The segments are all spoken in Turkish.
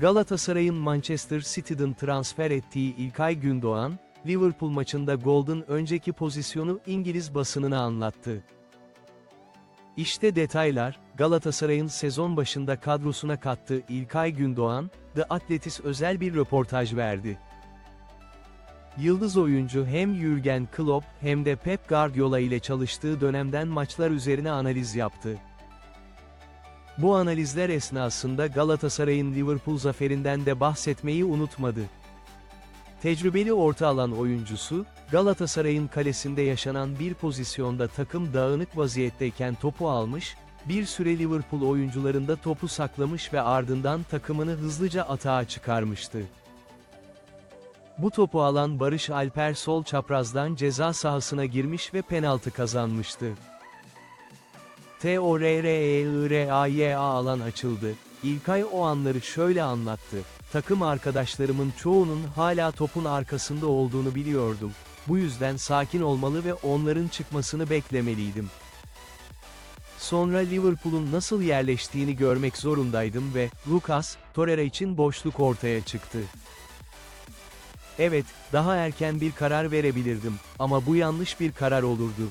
Galatasaray'ın Manchester City'den transfer ettiği İlkay Gündoğan, Liverpool maçında Gold'un önceki pozisyonu İngiliz basınına anlattı. İşte detaylar, Galatasaray'ın sezon başında kadrosuna kattığı İlkay Gündoğan, The Athletic özel bir röportaj verdi. Yıldız oyuncu hem Jürgen Klopp hem de Pep Guardiola ile çalıştığı dönemden maçlar üzerine analiz yaptı. Bu analizler esnasında Galatasaray'ın Liverpool zaferinden de bahsetmeyi unutmadı. Tecrübeli orta alan oyuncusu, Galatasaray'ın kalesinde yaşanan bir pozisyonda takım dağınık vaziyetteyken topu almış, bir süre Liverpool oyuncularında topu saklamış ve ardından takımını hızlıca atağa çıkarmıştı. Bu topu alan Barış Alper sol çaprazdan ceza sahasına girmiş ve penaltı kazanmıştı. T-O-R-R-E-I-R-A-Y-A alan açıldı. İlkay o anları şöyle anlattı. Takım arkadaşlarımın çoğunun hala topun arkasında olduğunu biliyordum. Bu yüzden sakin olmalı ve onların çıkmasını beklemeliydim. Sonra Liverpool'un nasıl yerleştiğini görmek zorundaydım ve Lucas Torreira için boşluk ortaya çıktı. Evet, daha erken bir karar verebilirdim ama bu yanlış bir karar olurdu.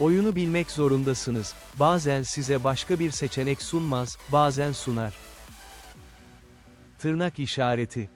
Oyunu bilmek zorundasınız. Bazen size başka bir seçenek sunmaz, bazen sunar. Tırnak işareti